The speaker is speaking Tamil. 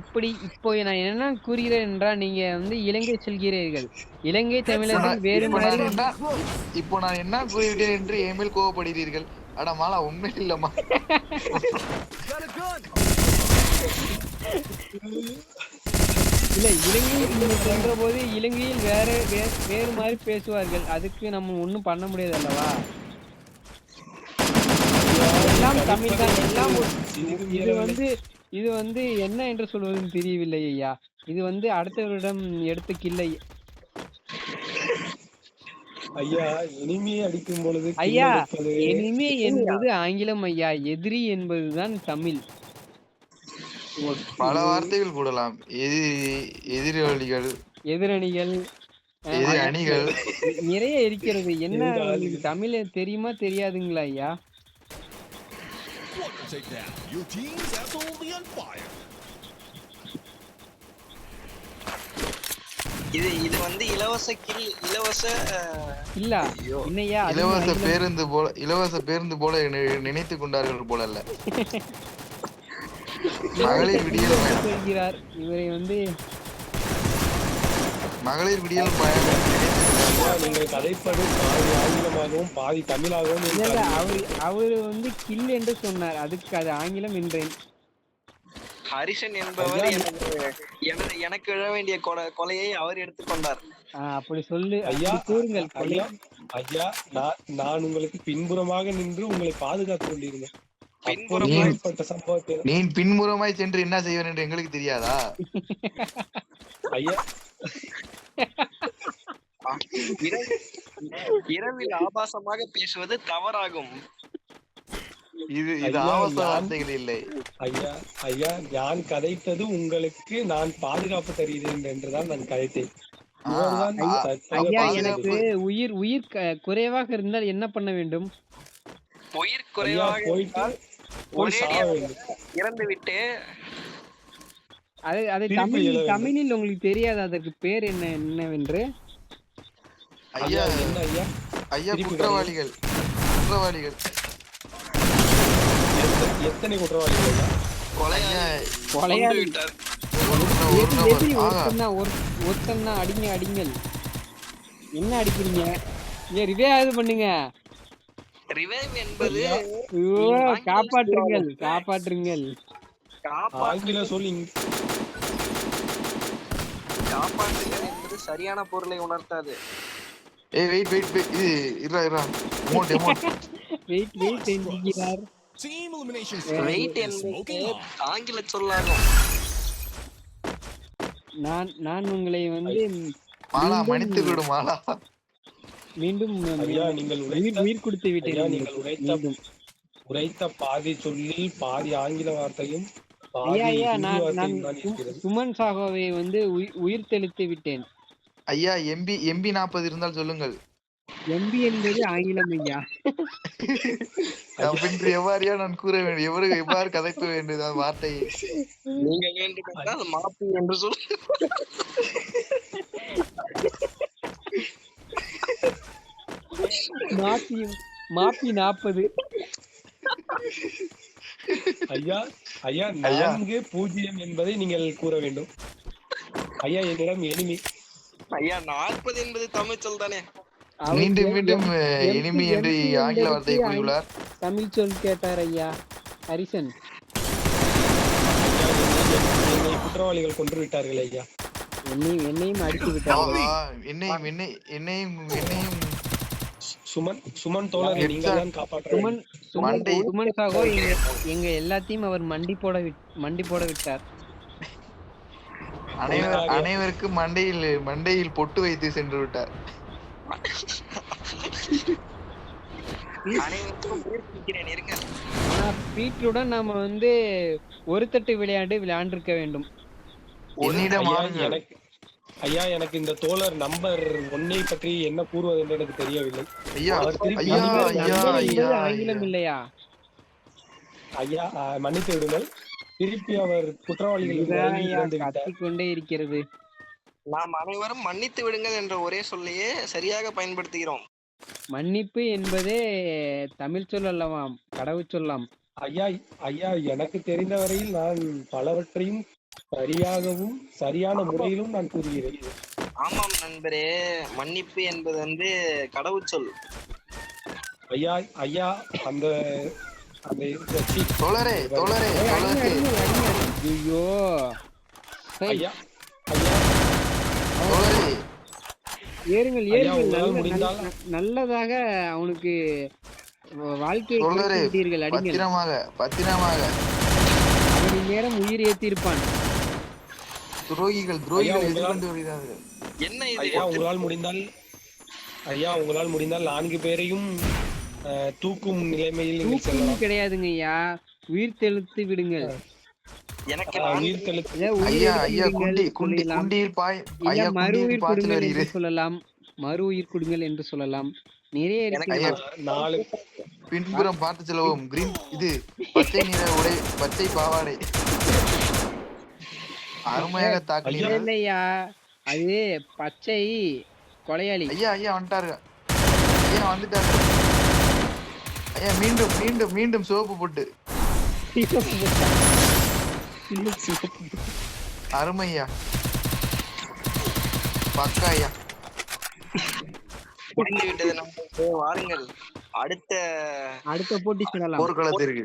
இப்படி இப்போ நான் என்ன கூறுகிறேன் என்றால் நீங்க வந்து இலங்கை செல்கிறீர்கள். இலங்கை தமிழர்கள் வேறு மாதிரி இப்போ நான் என்ன கூறிவிட்டேன் என்று என் கோவப்படுகிறீர்கள். அட மாலா உண்மை இல்லம்மா. இல்ல இலங்கையில் நீங்க சென்ற போது இலங்கையில் வேற வேறு மாதிரி பேசுவார்கள். அதுக்கு நம்ம ஒண்ணும் பண்ண முடியாது அல்லவா? தமிழ் தான் எல்லாம் இது வந்து இது வந்து என்ன என்று சொல்வதுன்னு தெரியவில்லை ஐயா. இது வந்து அடுத்தவரிடம் எடுத்து கில்லை ஐயா இனிமையை அடிக்கும் பொழுது ஐயா எனிமே என்பது ஆங்கிலம் ஐயா. எதிரி என்பதுதான் தமிழ். பல வார்த்தைகள் கூடலாம் எதிரி எதிராளிகள் எதிரணிகள் நிறைய இருக்கிறது. என்ன தமிழ் தெரியுமா தெரியாதுங்களா ஐயா? Take that. Your team's absolutely on fire. இது இது வந்து இலவச கில் இலவச இல்ல அது இலவச பேருந்து போல இலவச பேருந்து போல நி- நினைத்துக் கொண்டார்கள் போல அல்ல. மகளிர் விடியல் சொல்கிறார் இவரை வந்து மகளிர் விடியல் பயணம். நீங்கள் கதைப்பது பாதி ஆங்கிலமாகவும் பாதி தமிழாகவும். அவர் அவர் வந்து கில் என்று சொன்னார். அதுக்கு அது ஆங்கிலம் என்றேன் ஹரிஷன் என்பவர் எனக்கு எனக்கு எழ வேண்டிய கொலை- கொலையை அவர் எடுத்துக்கொண்டார் அப்படி சொல்லு. ஐயா கூறுங்கள் ஐயா ஐயா நான் நான் உங்களுக்கு பின்புறமாக நின்று உங்களை பாதுகாத்துக் கொண்டிருந்தேன். நீ பின்முறமாய் சென்று என்ன செய்வேன் என்று எங்களுக்கு தெரியாதா? ஐயா இரவில் ஆபாசமாக பேசுவது தவறாகும். இது இது ஆபாச வார்த்தைகள் இல்லை. ஐயா ஐயா நான் கதைத்தது உங்களுக்கு நான் பாதுகாப்பு தருகிறேன் என்றுதான் நான் கதைத்தேன். ஐயா, எனக்கு உயிர் உயிர் குறைவாக இருந்தால் என்ன பண்ண வேண்டும்? உயிர் குறைவாக இருந்தால் போய் ஒரே சாக வேண்டும். இறந்து விட்டு அது அதை தமிழில். தமிழில் உங்களுக்கு தெரியாது அதற்கு பேர் என்ன என்னவென்று? ஐயா ஐயா என்ன ஐயா. ஐயா குற்றவாளிகள். குற்றவாளிகள். எத்த- எத்தனை குற்றவாளிகள் ஐயா? கொலையாளி. ஒருத்தன்னா அடிங்க அடிங்கள். என்ன அடிக்கிறீங்க? ஏ ரிவையாவது பண்ணுங்க. ரிவைவ் என்பது காப்பாற்றுங்கள் காப்பாற்றுங்கள். காப்பாற்றுங்கள் என்பது சரியான பொருளை உணர்த்தாது. ஏய் வெயிட் வெயிட் வெயிட் இது இருடா இருடா. அமௌண்ட் அமௌண்ட் வெயிட் வெயிட் என்கிறார் Team elimination வெயிட் என்பது. ஆங்கில சொல்லாகும் நான் நான் உங்களை வந்து மாலா மீண்டும் மன்னித்து விடு மாலா. மீண்டும் ஐயா நீங்கள் உயிர் உயிர் கொடுத்து உங்களுக்கு. நீங்கள் உரைத்த உரைத்த பாதி சொல்லில் பாதி ஆங்கில வார்த்தையும் சுமன் சாகோவை வந்து உயி- உயிர் தெளித்து விட்டேன். ஐயா எம்பி எம்பி நாற்பது இருந்தால் சொல்லுங்கள். எம்பி என்பது ஆங்கிலம் ஐயா. அப்படின்னு எவ்வாறியா நான் கூற வேண்டும். எவரு எவ்வாறு கதைக்க வேண்டியது அந்த வார்த்தையை. நீங்க வேண்டுமென்றால் மாப்பி என்று சொல். மாப்பி மாப்பி நாற்பது ஐயா ஐயா ஐயா. நான்கு பூஜ்ஜியம் என்பதை நீங்கள் கூற வேண்டும். ஐயா என்னிடம் எனிமி ஐயா நாற்பது என்பது தமிழ் சொல் தானே. அவர் மீண்டும் எம்- மீண்டும் இனிமை என்று ஆங்கில வார்த்தையை கூறியுள்ளார் தமிழ் சொல் கேட்டார் ஐயா ஹரிசன். குற்றவாளிகள் கொன்று விட்டார்கள் ஐயா. என்னையும் என்னையும் அடித்து விட்டார்கள் என்னையும் என்னை என்னையும் என்னையும் சுமன் சுமன் தோழரை தான் காப்பாற்ற சுமன். சுமன் சாகோ எங்க எங்க எல்லாத்தையும் அவர் மண்டி போட விட்- மண்டி போட விட்டார். அனைவர். அனைவருக்கும் மண்டையில் மண்டையில் பொட்டு வைத்து சென்று விட்டார். பீட்டருடன் நாம வந்து ஒரு தட்டு விளையாண்டு விளையாண்டிருக்க வேண்டும். என்னிடம் எனக்கு ஐயா எனக்கு இந்த தோழர் நம்பர் ஒன்னை பற்றி என்ன கூறுவது என்று எனக்கு தெரியவில்லை. ஆங்கிலம் இல்லையா? ஐயா மன்னித்து விடுங்கள். திருப்பி அவர் குற்றவாளிகள் கத்திக்கொண்டே இருக்கிறது. நாம் அனைவரும் மன்னித்து விடுங்கள் என்ற ஒரே சொல்லையே சரியாக பயன்படுத்துகிறோம். மன்னிப்பு என்பதே தமிழ் சொல் அல்லவாம் கடவுள் சொல்லாம். ஐயா ஐயா எனக்கு தெரிந்த வரையில் நான் பலவற்றையும் சரியாகவும் சரியான முறையிலும் நான் கூறுகிறேன். ஆமாம் நண்பரே மன்னிப்பு என்பது வந்து கடவுச்சொல் ஐயா ஐயா அந்த தோழரே தோழரே. ஐயோ. ஐயா தோழரே. ஏறுங்கள் ஏறுங்கள். நல்லதாக அவனுக்கு வாழ்க்கையை தோழரே கொடுத்து விட்டீர்கள் அடிங்கள். பத்திரமாக பத்திரமாக. அவன் நேரம் உயிர் ஏற்றிருப்பான் துரோகிகள் துரோகிகள் உங்களால் எதிர்கொண்டு வருகிறார்கள். என்ன இது? ஐயா உங்களால் முடிந்தால் ஐயா உங்களால் முடிந்தால் நான்கு பேரையும் தூக்கும் நிலைமையில் தூக்கம் கிடையாதுங்க ஐயா. உயிர் தெழுத்து விடுங்கள். எனக்கு அஹ், நான் உயிர் தெளித்து இல்ல உயிர் ஐயா எடுத்து ஐயா விடுங்கள் குண்டி குண்டி சொல்லலாம். மறு உயிர் கொடுங்கள் என்று சொல்லலாம். மறு உயிர் கொடுங்கள் என்று சொல்லலாம். நிறைய எனக்கு ஐயா இருக்கிறது நாலு. பின்புறம் பார்த்து செல்வோம் கிரீன் இது பச்சை நிற உடை பச்சை பாவாடை. அருமையாக தாக்குனீர்கள் இல்லையா அது பச்சை கொலையாளி. ஐயா ஐயா வந்துட்டாரு ஐயா வந்துட்டாரு மீண்டும் மீண்டும் மீண்டும் சிவப்பு போட்டு. அருமையா பக்கா ஐயா முடிந்து விட்டது நண்பர்களே வாருங்கள். அடுத்த அடுத்த போட்டி போர்க்களத்திற்கு